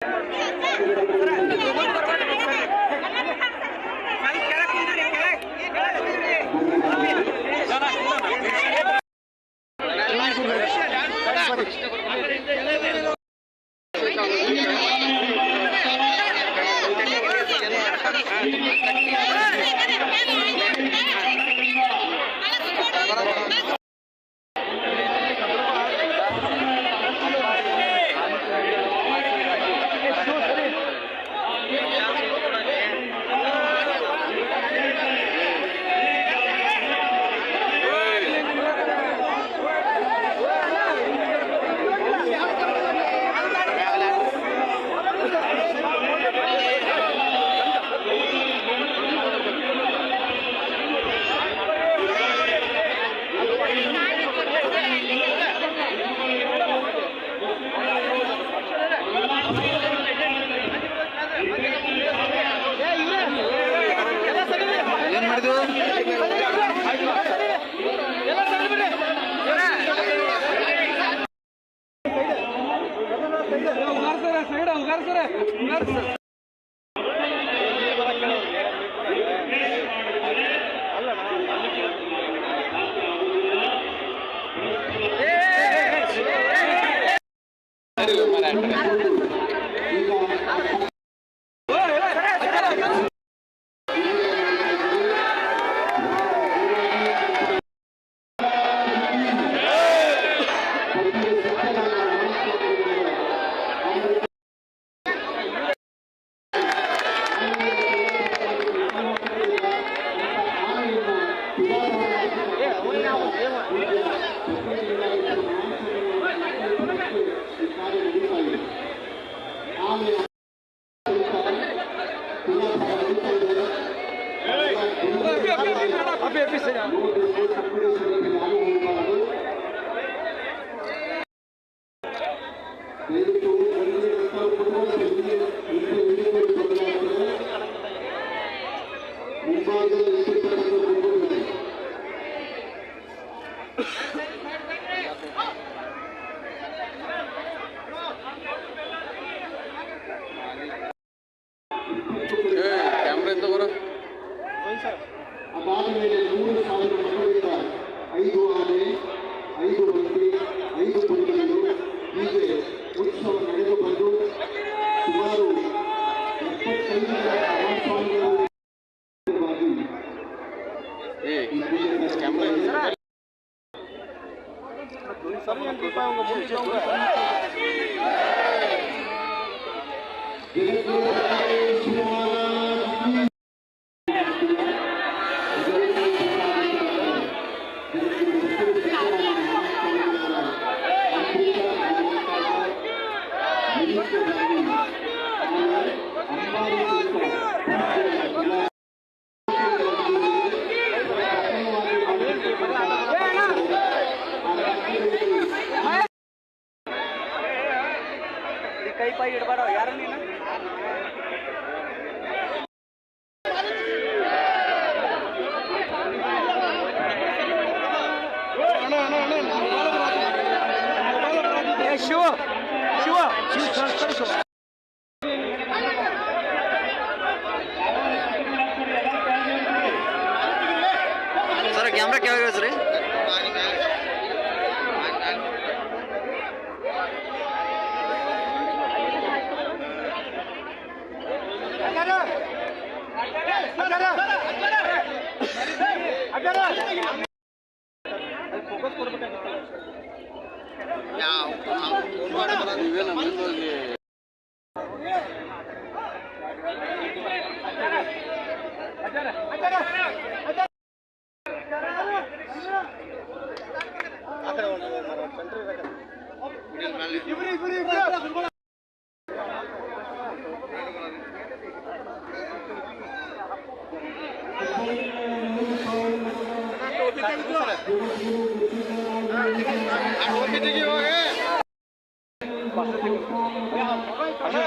ಏನ್ ಮಾಡಿದ್ವು சரியன் கீப்பா அவங்க முடிச்சவங்க இது show up. Show up. You can't.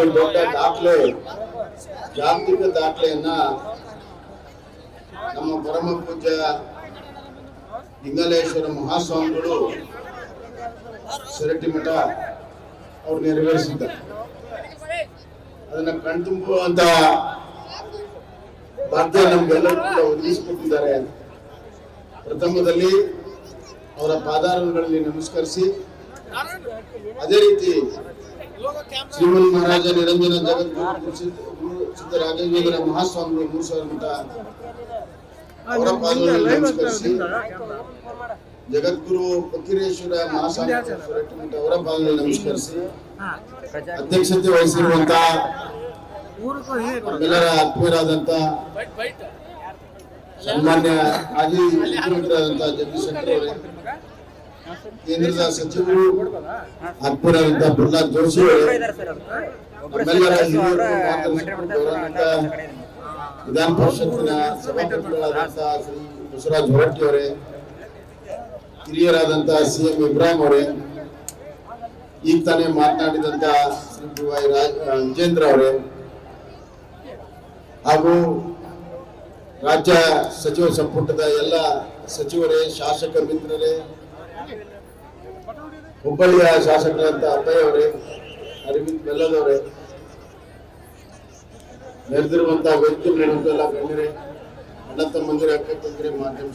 ಒಂದು ದೊಡ್ಡ ದಾಖಲೆ ಜಾಗತಿಕ ದಾಖಲೆಯನ್ನ ನಮ್ಮ ಪರಮ ಪೂಜ ಲಿಂಗಲೇಶ್ವರ ಮಹಾಸ್ವಾಮಿಗಳು ಮಠ ಅವ್ರು ನೆರವೇರಿಸಿದ್ದಾರೆ. ಅದನ್ನ ಕಣ್ತುಂಬುವಂತ ಭಾಗ್ಯ ನಮ್ಗೆಲ್ಲರೂ ಕೂಡ ಒದಗಿಸಿಕೊಟ್ಟಿದ್ದಾರೆ. ಪ್ರಥಮದಲ್ಲಿ ಅವರ ಪಾದಾರಗಳಲ್ಲಿ ನಮಸ್ಕರಿಸಿ, ಅದೇ ರೀತಿ ಶ್ರೀಮನ್ ಮಹಾರಾಜ ನಿರಂಜನ ಜಗದ್ಗುರು ಸಿದ್ಧ- ಸಿದ್ದರಾಜೇಂದ್ರ ಮಹಾಸ್ವಾಮಿಗಳು ಮೂರು ಜಗದ್ಗುರು ಫಕೀರೇಶ್ವರ ಮಹಾಸ್ವಾಮಿ ಮಠ ಅವರ ನಮಸ್ಕರಿಸಿ. ಅಧ್ಯಕ್ಷತೆ ವಹಿಸಿರುವಂತ ಎಲ್ಲರ ಆತ್ಮೀಯರಾದಂತ ಸನ್ಮಾನ್ಯ ಮಾಜಿ ಮುಖ್ಯಮಂತ್ರಿಯಾದಂತ ಜಗದೀಶ್ ಶೆಟ್ಟರ್ ಅವರೇ. ಕೇಂದ್ರದ ಸಚಿವರು ಆತ್ಮೀಯರಾದಂತ ಪ್ರಹ್ಲಾದ್ ಜೋಶಿ ವಿಧಾನ ಪರಿಷತ್ತಿನ ಸಭಾಪತಿಗಳಾದಂತ ಶ್ರೀ ಬಸವರಾಜ್ ಹೊರಟ್ಟಿ ಅವರೇ ಹಿರಿಯರಾದಂತ ಸಿ ಎಂ ಇಬ್ರಾಹಿಂ ಅವರೇ, ಈಗ ತಾನೇ ಮಾತನಾಡಿದಂತ ಶ್ರೀ ವಿಜೇಂದ್ರ ಅವರೇ, ಹಾಗೂ ರಾಜ್ಯ ಸಚಿವ ಸಂಪುಟದ ಎಲ್ಲ ಸಚಿವರೇ, ಶಾಸಕ ಮಿತ್ರರೇ ಹುಬ್ಬಳ್ಳಿಯ ಶಾಸಕರಂತ ಅಪ್ಪಯ್ಯವರೇ ಅರವಿಂದ್ ಬೆಲ್ಲದವರೇ ವ್ಯಕ್ತಿ ನೆನಪೆಲ್ಲ ಗಣ್ಯರೇ ಅಣ್ಣ ತಮ್ಮಂದಿರ ಅಕ್ಕ ತಂದಿರಿ ಮಾಧ್ಯಮ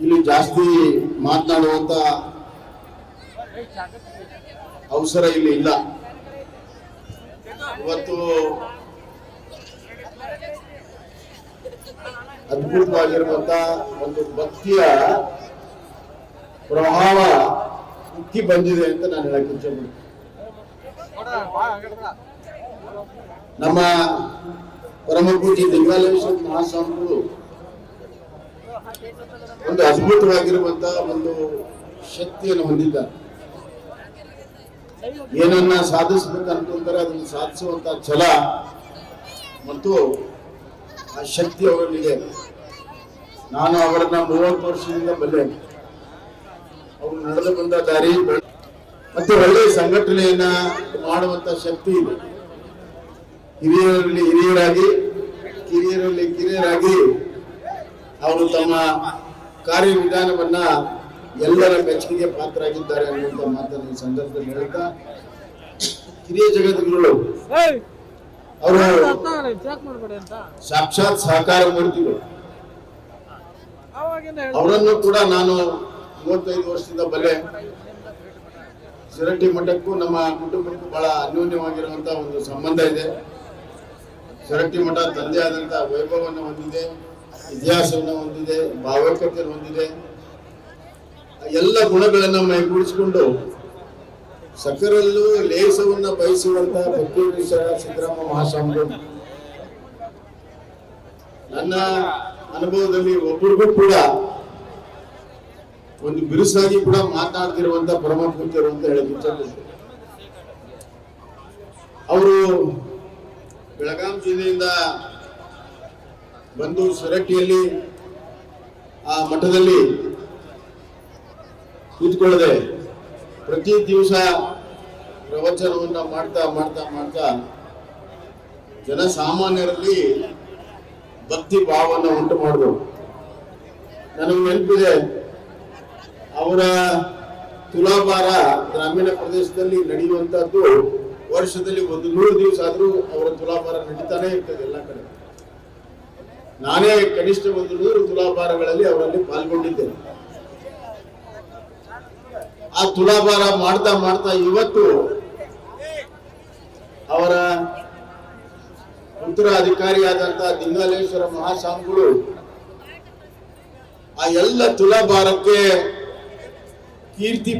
ಇಲ್ಲಿ ಜಾಸ್ತಿ ಮಾತನಾಡುವಂತ ಅವಸರ ಇಲ್ಲಿ ಇಲ್ಲ. ಇವತ್ತು ಅದ್ಭುತವಾಗಿರುವಂತ ಒಂದು ಭಕ್ತಿಯ ಪ್ರಭಾವ ಉಕ್ಕಿ ಬಂದಿದೆ ಅಂತ ನಾನು ಹೇಳಕ್ಕೆ ಇಚ್ಛೆ ನಮ್ಮ ಪರಮ ಪೂಜ್ಯ ಲಿಂಗಾಲೇಶ್ವರ ಮಹಾಸ್ವಾಮಿಗಳು ಒಂದು ಅದ್ಭುತವಾಗಿರುವಂತಹ ಒಂದು ಶಕ್ತಿಯನ್ನು ಹೊಂದಿದ್ದಾರೆ. ಏನನ್ನ ಸಾಧಿಸ್ಬೇಕು ಅನ್ಕೊಂತಾರೆ ಅದನ್ನು ಸಾಧಿಸುವಂತ ಛಲ ಮತ್ತು ಆ ಶಕ್ತಿ ಅವರಲ್ಲಿದೆ. ನಾನು ಅವರನ್ನ ಮೂವತ್ತು ವರ್ಷದಿಂದ ಬಲ್ಲೆ. ಅವರು ನಡೆದು ಬಂದ ದಾರಿ ಮತ್ತೆ ಒಳ್ಳೆಯ ಸಂಘಟನೆಯನ್ನ ಮಾಡುವಂತ ಶಕ್ತಿ ಇದೆ. ಹಿರಿಯರಲ್ಲಿ ಹಿರಿಯರಾಗಿ ಕಿರಿಯರಲ್ಲಿ ಕಿರಿಯರಾಗಿ ಅವರು ತಮ್ಮ ಕಾರ್ಯವಿಧಾನವನ್ನ ಎಲ್ಲರ ಮೆಚ್ಚುಗೆಗೆ ಪಾತ್ರರಾಗಿದ್ದಾರೆ ಅನ್ನುವಂತ ಮಾತನ್ನು ಈ ಸಂದರ್ಭದಲ್ಲಿ ಹೇಳ್ತಾ ಕಿರಿಯ ಜಗದ್ಗುರುಗಳು ಅವರು ಸಾಕ್ಷಾತ್ ಸಹಕಾರ ಮೂರ್ತಿಗಳು. ಅವಾಗಿಂದ ಅವರನ್ನು ಕೂಡ ನಾನು ಮೂವತ್ತೈದು ವರ್ಷದಿಂದ ಬಲೆ ಸಿರಟ್ಟಿ ಮಠಕ್ಕೂ ನಮ್ಮ ಕುಟುಂಬಕ್ಕೂ ಬಹಳ ಅನ್ಯೋನ್ಯವಾಗಿರುವಂತ ಒಂದು ಸಂಬಂಧ ಇದೆ. ಸಿರಟ್ಟಿ ಮಠ ತಂದೆ ಆದಂತಹ ವೈಭವವನ್ನು ಹೊಂದಿದೆ, ಇತಿಹಾಸವನ್ನು ಹೊಂದಿದೆ ಭಾವೈಕ್ಯತೆಯನ್ನು ಹೊಂದಿದೆ. ಎಲ್ಲ ಗುಣಗಳನ್ನು ಮೈಗೂಡಿಸಿಕೊಂಡು ಸಕರಲ್ಲೂ ಲೇಸವನ್ನು ಬಯಸುವಂತಹ ಬಕ್ಕೇಶ್ವರ ಸಿದ್ದರಾಮ ಮಹಾಸ್ವಾಮಿಗಳು. ನನ್ನ ಅನುಭವದಲ್ಲಿ ಒಬ್ಬರಿಗೂ ಕೂಡ ಒಂದು ಬಿರುಸಾಗಿ ಕೂಡ ಮಾತನಾಡ್ತಿರುವಂತ ಪರಮ ಪೂಜ್ಯರು ಅಂತ ಹೇಳಿ ಅವರು ಬೆಳಗಾಂ ಜಿಲ್ಲೆಯಿಂದ ಬಂದು ಸೊರಟ್ಟಿಯಲ್ಲಿ ಆ ಮಠದಲ್ಲಿ ಕೂತ್ಕೊಳ್ಳದೆ ಪ್ರತಿ ದಿವಸ ಪ್ರವಚನವನ್ನ ಮಾಡ್ತಾ ಮಾಡ್ತಾ ಮಾಡ್ತಾ ಜನಸಾಮಾನ್ಯರಲ್ಲಿ ಭಕ್ತಿ ಭಾವವನ್ನು ಉಂಟು ಮಾಡಿದ್ರು. ನನಗೆ ನೆನಪಿದೆ ಅವರ ತುಲಾಭಾರ ಗ್ರಾಮೀಣ ಪ್ರದೇಶದಲ್ಲಿ ನಡೆಯುವಂತಹದ್ದು ವರ್ಷದಲ್ಲಿ ಒಂದು ನೂರು ದಿವಸ ಆದರೂ ಅವರ ತುಲಾಭಾರ ನಡೀತಾನೆ ಇರ್ತದೆ ಎಲ್ಲ ಕಡೆ. ನಾನೇ ಕನಿಷ್ಠ ಒಂದು ನೂರು ತುಲಾಭಾರಗಳಲ್ಲಿ ಅವರಲ್ಲಿ ಪಾಲ್ಗೊಂಡಿದ್ದೇನೆ. ಆ ತುಲಾಭಾರ ಮಾಡ್ತಾ ಮಾಡ್ತಾ ಇವತ್ತು ಅವರ ಉತ್ತರಾಧಿಕಾರಿಯಾದಂತಹ ದಿಂಗಾಲೇಶ್ವರ ಮಹಾಸ್ವಾಮಿಗಳು ಆ ಎಲ್ಲ ತುಲಾಭಾರಕ್ಕೆ ಕೀರ್ತಿ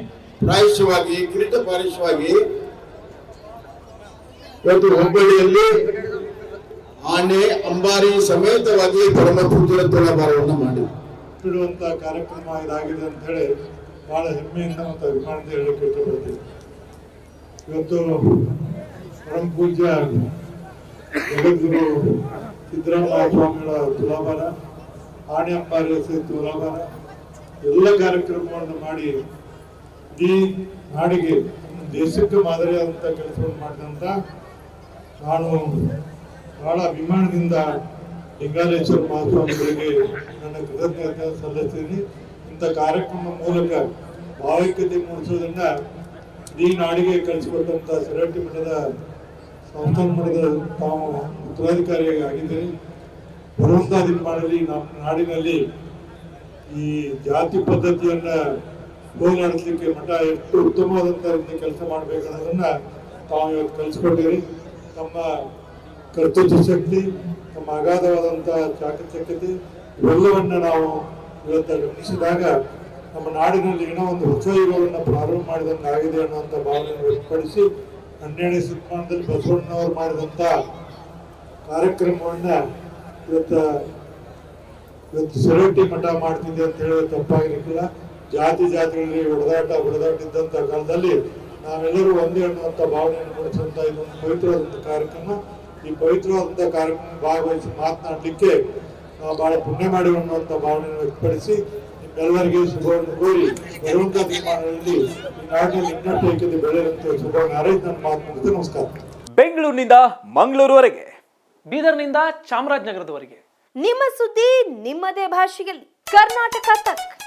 ಪ್ರಾಯಶವಾಗಿ ಕಿರೀಟ ಪ್ರಾಯಶವಾಗಿ ಇವತ್ತು ಹುಬ್ಬಳ್ಳಿಯಲ್ಲಿ ಆನೆ ಅಂಬಾರಿ ಸಮೇತವಾಗಿ ಪರಮ ತುಲಾಭಾರವನ್ನು ಮಾಡಿ ಬಿಡುವಂತ ಕಾರ್ಯಕ್ರಮ ಇದಾಗಿದೆ ಅಂತ ಹೇಳಿ ಬಹಳ ಹೆಮ್ಮೆಯಿಂದ ಮತ್ತು ಅಭಿಮಾನದಿಂದ ಹೇಳಲಿಕ್ಕೆ ಇಷ್ಟಪಡ್ತೀನಿ. ಇವತ್ತು ಪರಮ ಪೂಜ್ಯ ಜಗದ್ಗುರು ಸಿದ್ದರಾಮಯ್ಯ ಸ್ವಾಮಿಗಳ ತುಲಾಭಾರ ಆಣೆ ಅಂಬಾರಿ ತುಲಾಭಾರ, ಎಲ್ಲ ಕಾರ್ಯಕ್ರಮಗಳನ್ನು ಮಾಡಿ ಇಡೀ ನಾಡಿಗೆ ದೇಶಕ್ಕೆ ಮಾದರಿಯಾದಂಥ ಕೆಲಸವನ್ನು ಮಾಡಿದಂಥ ನಾನು ಬಹಳ ಅಭಿಮಾನದಿಂದ ಲಿಂಗಾಲೇಶ್ವರ ಮಹಾಸ್ವಾಮಿಗಳಿಗೆ ನನ್ನ ಕೃತಜ್ಞತೆ ಸಲ್ಲಿಸ್ತೀನಿ. ಇಂಥ ಕಾರ್ಯಕ್ರಮದ ಮೂಲಕ ಭಾವೈಕ್ಯತೆ ಮೂಡಿಸೋದ್ರಿಂದ ಇಡೀ ನಾಡಿಗೆ ಕಳಿಸಿಕೊಟ್ಟಂತ ಸಿರಟ್ಟಿ ಮಠದ ಸಂಸ್ಥಾನ ಮಠದ ತಾವು ಉತ್ತರಾಧಿಕಾರಿಯಾಗಿ ಆಗಿದ್ದೀರಿ ಬರುವಂತಹ ದಿನಮಾನದಲ್ಲಿ ನಮ್ಮ ನಾಡಿನಲ್ಲಿ ಈ ಜಾತಿ ಪದ್ಧತಿಯನ್ನ ಹೋಗಲಾಡಿಸ್ಲಿಕ್ಕೆ ಮಠ ಎಷ್ಟು ಉತ್ತಮವಾದಂತ ರೀತಿ ಕೆಲಸ ಮಾಡಬೇಕನ್ನೋದನ್ನು ತಾವು ಇವತ್ತು ಕಲಿಸ್ಕೊಟ್ಟಿರಿ ತಮ್ಮ ಕರ್ತೃತ್ವ ಶಕ್ತಿ, ತಮ್ಮ ಅಗಾಧವಾದಂತಹ ಚಾಕಚಕ್ಯತೆ ಇವೆಲ್ಲವನ್ನ ನಾವು ಇವತ್ತು ಗಮನಿಸಿದಾಗ ನಮ್ಮ ನಾಡಿನಲ್ಲಿ ಏನೋ ಒಂದು ಹೊಸ ಯುಗವನ್ನು ಪ್ರಾರಂಭ ಮಾಡಿದಂಗೆ ಆಗಿದೆ ಅನ್ನುವಂಥ ಭಾವನೆಯನ್ನು ವ್ಯಕ್ತಪಡಿಸಿ ಹನ್ನೆರಡನೇ ಶತಮಾನದಲ್ಲಿ ಬಸವಣ್ಣನವರು ಮಾಡಿದಂಥ ಕಾರ್ಯಕ್ರಮವನ್ನ ಇವತ್ತು ಇವತ್ತು ಸೆರೋಟಿ ಮಠ ಮಾಡ್ತಿದೆ ಅಂತ ಹೇಳಿದ್ರೆ ತಪ್ಪಾಗಿರ್ಲಿಕ್ಕಿಲ್ಲ. ಜಾತಿ ಜಾತಿಗಳಲ್ಲಿ ಹೊಡೆದಾಟ ಹೊಡೆದಾಟ ಇದ್ದಂತ ಕಾಲದಲ್ಲಿ ನಾವೆಲ್ಲರೂ ಒಂದೇ ಅನ್ನುವಂತ ಭಾವನೆಯನ್ನು ಮೂಡಿಸುವಂತ ಇದೊಂದು ಪವಿತ್ರವಾದಂಥ ಕಾರ್ಯಕ್ರಮ. ಈ ಪವಿತ್ರವಾದಂಥ ಕಾರ್ಯಕ್ರಮ ಭಾಗವಹಿಸಿ ಮಾತನಾಡಲಿಕ್ಕೆ ನಾವು ಬಹಳ ಪುಣ್ಯ ಮಾಡಿವೆ ಅನ್ನುವಂಥ ಭಾವನೆಯನ್ನು ವ್ಯಕ್ತಪಡಿಸಿ ನಿಮ್ಮೆಲ್ಲರಿಗೆ ಶುಭವನ್ನು ಕೋರಿ ಬರುವಂತ ದಿನಮಾನಗಳಲ್ಲಿ ಈ ನಾಡಿನಲ್ಲಿ ಇನ್ನಷ್ಟು ಐಕ್ಯತೆ ಬೆಳೆಯುವಂತೆ ಶುಭವನ್ನು ಹಾರೈಸಿ ನನ್ನ ಮಾತು ಮುಗಿದು ನಮಸ್ಕಾರ. ಬೆಂಗಳೂರಿನಿಂದ ಮಂಗಳೂರುವರೆಗೆ ಬೀದರ್ನಿಂದ ಚಾಮರಾಜನಗರದವರೆಗೆ. ನಿಮ್ಮ ಸುದ್ದಿ ನಿಮ್ಮದೇ ಭಾಷೆಯಲ್ಲಿ. ಕರ್ನಾಟಕ ತಕ್.